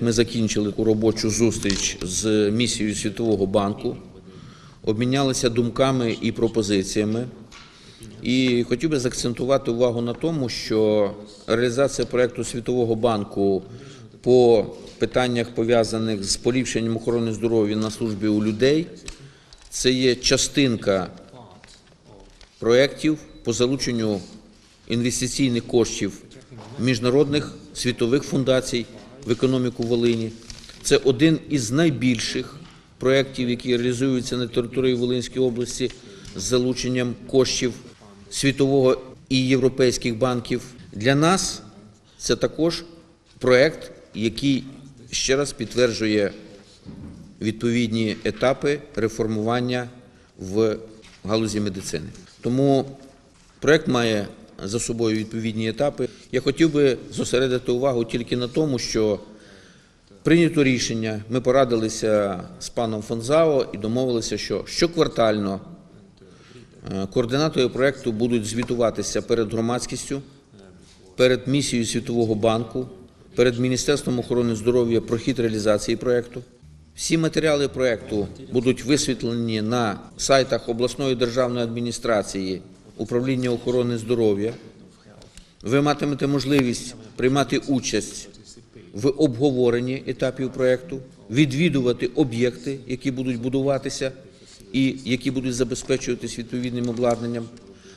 Ми закінчили робочу зустріч з місією Світового банку, обмінялися думками і пропозиціями. І хотів би заакцентувати увагу на тому, що реалізація проекту Світового банку по питаннях пов'язаних з поліпшенням охорони здоров'я на службі у людей це є частинка проєктів по залученню інвестиційних коштів міжнародних світових фундацій в економіку Волині. Це один із найбільших проєктів, які реалізуються на території Волинської області з залученням коштів світового і європейських банків. Для нас це також проєкт, який ще раз підтверджує відповідні етапи реформування в галузі медицини. Тому проект має за собою відповідні етапи. Я хотів би зосередити увагу тільки на тому, що прийнято рішення. Ми порадилися з паном Фонзао і домовилися, що щоквартально е, координатори проекту будуть звітуватися перед громадськістю, перед місією Світового банку, перед Міністерством охорони здоров'я про хід реалізації проекту. Всі матеріали проекту будуть висвітлені на сайтах обласної державної адміністрації управління охорони здоров'я. Ви матимете можливість приймати участь в обговоренні етапів проекту, відвідувати об'єкти, які будуть будуватися і які будуть забезпечуватись відповідним обладнанням,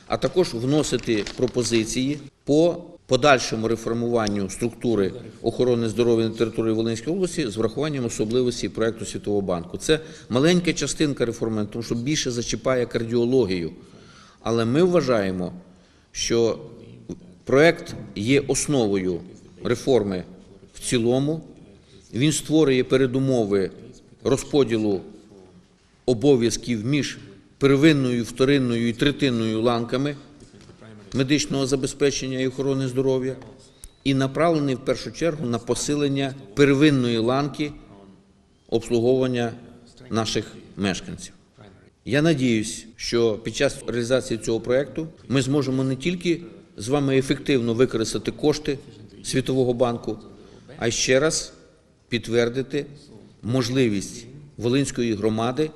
а також вносити пропозиції по подальшому реформуванню структури охорони здоров'я на території Волинської області з врахуванням особливостей проекту Світового банку. Це маленька частинка реформи, тому що більше зачіпає кардіологію. Але ми вважаємо, що проект є основою реформи в цілому. Він створює передумови розподілу обов'язків між первинною, вторинною і третинною ланками медичного забезпечення і охорони здоров'я і направлений в першу чергу на посилення первинної ланки обслуговування наших мешканців. Я надіюсь, що під час реалізації цього проекту ми зможемо не тільки з вами ефективно використати кошти Світового банку, а ще раз підтвердити можливість Волинської громади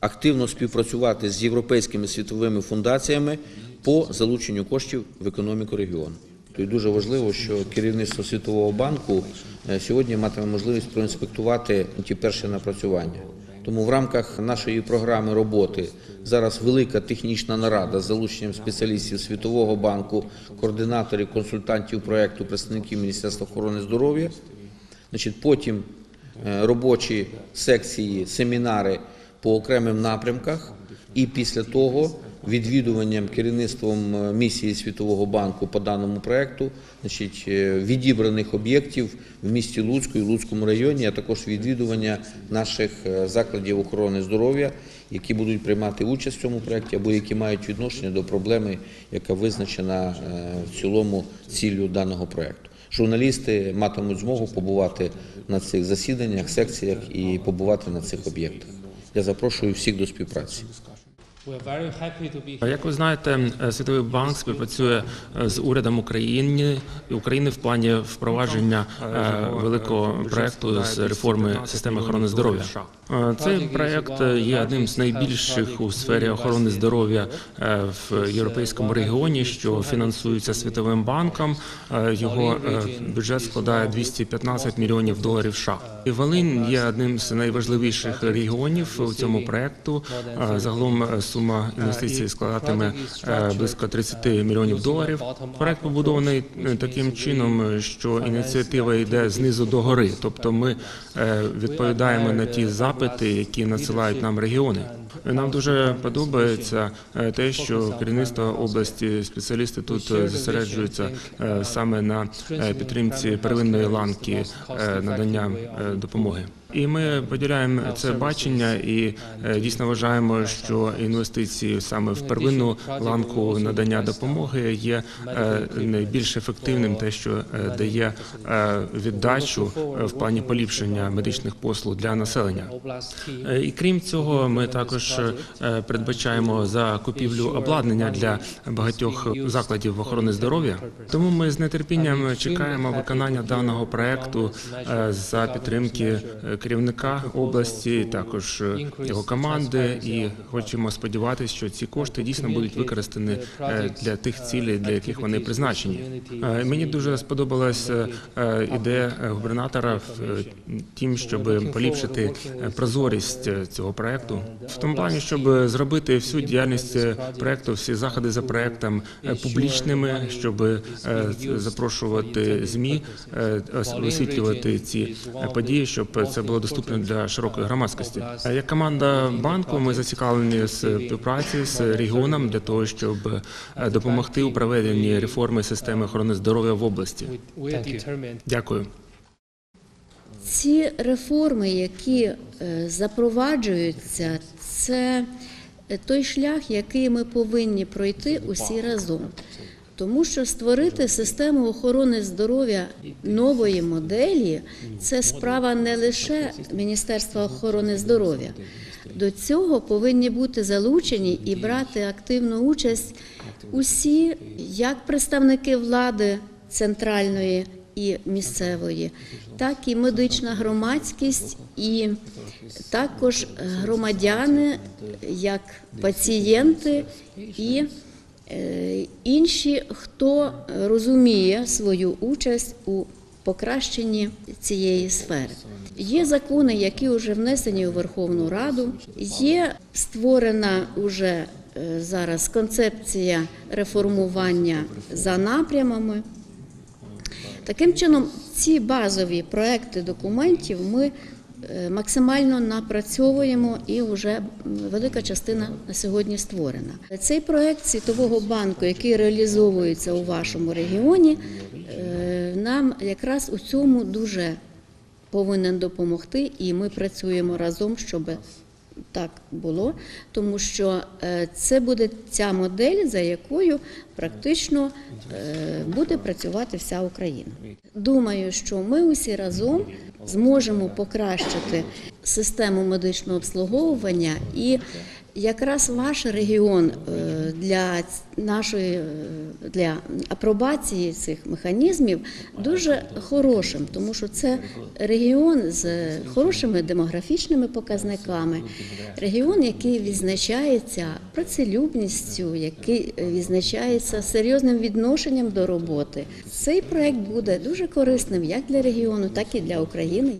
активно співпрацювати з європейськими світовими фундаціями по залученню коштів в економіку регіону. І дуже важливо, що керівництво Світового банку е, сьогодні матиме можливість проінспектувати ті перші напрацювання. Тому в рамках нашої програми роботи зараз велика технічна нарада з залученням спеціалістів Світового банку, координаторів, консультантів проекту, представників Міністерства охорони здоров'я. Значить, потім е, робочі секції, семінари по окремим напрямках, і після того відвідуванням керівництвом е, місії Світового банку по даному проекту, значить, е, відібраних об'єктів в місті Луцьку і Луцькому районі, а також відвідування наших е, закладів охорони здоров'я, які будуть приймати участь в цьому проекті або які мають відношення до проблеми, яка визначена в цілому ціллю даного проекту. Журналісти матимуть змогу побувати на цих засіданнях, секціях і побувати на цих об'єктах. Я запрошую всіх до співпраці. Як ви знаєте, е, Світовий банк співпрацює е, з урядом України України в плані впровадження е, великого проекту з реформи системи охорони здоров'я. Цей проект є одним з найбільших у сфері охорони здоров'я в європейському регіоні, що фінансується світовим банком. Його бюджет складає 215 мільйонів доларів США. Волинь є одним з найважливіших регіонів у цьому проекту. Загалом е, сума інвестицій складатиме е, близько 30 мільйонів доларів. Проект побудований е, таким чином, що ініціатива йде знизу до гори, тобто ми відповідаємо на ті запити, які надсилають нам регіони. Нам дуже подобається те, що керівництво області спеціалісти тут зосереджуються саме на підтримці первинної ланки надання допомоги. І ми поділяємо це бачення і е, дійсно вважаємо, що інвестиції саме в первинну ланку надання допомоги є е, найбільш ефективним, те, що е, дає віддачу в плані поліпшення медичних послуг для населення. І крім цього, ми також передбачаємо закупівлю обладнання для багатьох закладів охорони здоров'я. Тому ми з нетерпінням чекаємо виконання даного проекту за підтримки керівника області, також е, його команди, і хочемо сподіватися, що ці кошти дійсно будуть використані е, для тих цілей, для яких вони призначені. Е, Мені дуже сподобалася е, ідея губернатора тім, щоб поліпшити прозорість цього проекту, в тому плані, щоб зробити всю діяльність проекту, всі заходи за проектом публічними, щоб запрошувати змі, ос- висвітлювати ці події, щоб це було доступно для широкої громадськості. Е, Як команда банку, ми зацікавлені співпраці з регіоном для того, щоб е, допомогти у проведенні реформи системи охорони здоров'я в області. Дякую. Ці реформи, які е, запроваджуються, це той шлях, який ми повинні пройти усі разом. Тому що створити систему охорони здоров'я нової моделі це справа не лише Міністерства охорони здоров'я. До цього повинні бути залучені і брати активну участь усі, як представники влади центральної і місцевої, так і медична громадськість, і також громадяни, як пацієнти і інші, хто розуміє свою участь у покращенні цієї сфери. Є закони, які вже внесені у Верховну Раду, є створена уже е, зараз концепція реформування за напрямами. Таким чином, ці базові проекти документів ми е, максимально напрацьовуємо і вже велика частина на сьогодні створена. Цей проект Світового банку, який реалізовується у вашому регіоні, е, нам якраз у цьому дуже повинен допомогти, і ми працюємо разом, щоб так було, тому що е, це буде ця модель, за якою практично е, буде працювати вся Україна. Думаю, що ми усі разом зможемо покращити систему медичного обслуговування і якраз ваш регіон е, для нашої е, для апробації цих механізмів дуже хорошим, тому що це регіон з хорошими демографічними показниками, регіон, який відзначається працелюбністю, який відзначається серйозним відношенням до роботи. Цей проект буде дуже корисним як для регіону, так і для України.